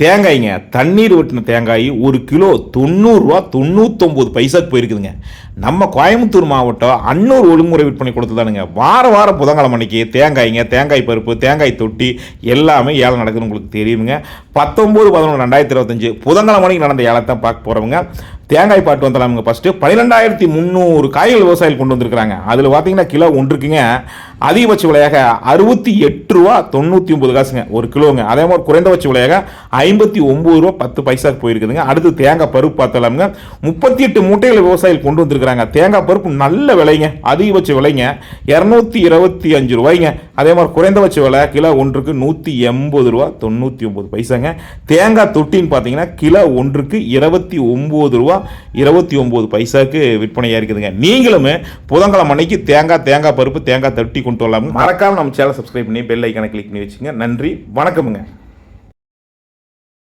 தேங்காய்ங்க. தண்ணீர் வெட்டின தேங்காய் ஒரு கிலோ தொண்ணூறுரூவா தொண்ணூத்தொம்பது பைசாக்கு போயிருக்குதுங்க. நம்ம கோயம்புத்தூர் மாவட்டம் அன்னூர் ஒழுங்குமுறை விற்பனை கொடுத்துதானுங்க. வார வாரம் புதன்கிழமை அன்னைக்கு தேங்காய்ங்க தேங்காய் பருப்பு தேங்காய் தொட்டி எல்லாமே ஏழை நடக்குதுன்னு உங்களுக்கு தெரியுங்க பத்தொம்போது பதினொன்று ரெண்டாயிரத்தி இருபத்தஞ்சு புதன்கிழமை மணிக்கு நடந்த ஏலத்தை பார்க்க போகிறவங்க தேங்காய் பாட்டு வந்துடலாமுங்க ஃபஸ்ட்டு பன்னிரெண்டாயிரத்தி முந்நூறு காய்கள் விவசாயிகள் கொண்டு வந்திருக்கிறாங்க. அதில் பார்த்தீங்கன்னா கிலோ ஒன்றுக்குங்க அதிகபட்ச விலையாக அறுபத்தி எட்டு ரூபா தொண்ணூற்றி ஒம்பது காசுங்க. ஒரு கிலோங்க. அதே மாதிரி குறைந்தபட்ச விலையாக ஐம்பத்தி ஒம்பது ரூபா பத்து பைசாக்கு போயிருக்குதுங்க. அடுத்து தேங்காய் பருப்பு பார்த்தலாமுங்க. முப்பத்தி எட்டு மூட்டைகளை விவசாயிகள் கொண்டு வந்திருக்கிறாங்க. தேங்காய் பருப்பு நல்ல விலைங்க. அதிகபட்ச விலைங்க. இரநூத்தி இருபத்தி அஞ்சு ரூபாய்ங்க. அதே மாதிரி குறைந்தபட்ச விலை கிலோ ஒன்றுக்கு நூற்றி எண்பது ரூபா தொண்ணூற்றி ஒம்பது பைசாங்க. தேங்காய் தொட்டின்னு பார்த்தீங்கன்னா கிலோ ஒன்றுக்கு இருபத்தி ஒம்பது ரூபா இருபத்தி ஒம்பது பைசாக்கு விற்பனையாக இருக்குதுங்க நீங்களும் புதன்கிழமை அன்னைக்கு தேங்காய் தேங்காய் பருப்பு தேங்காய் தொட்டி கொண்டு வரலாமுங்க மறக்காம நம்ம சேனல் சப்ஸ்கிரைப் பண்ணி பெல் ஐக்கானை கிளிக் பண்ணி வச்சுங்க. நன்றி. வணக்கமுங்க.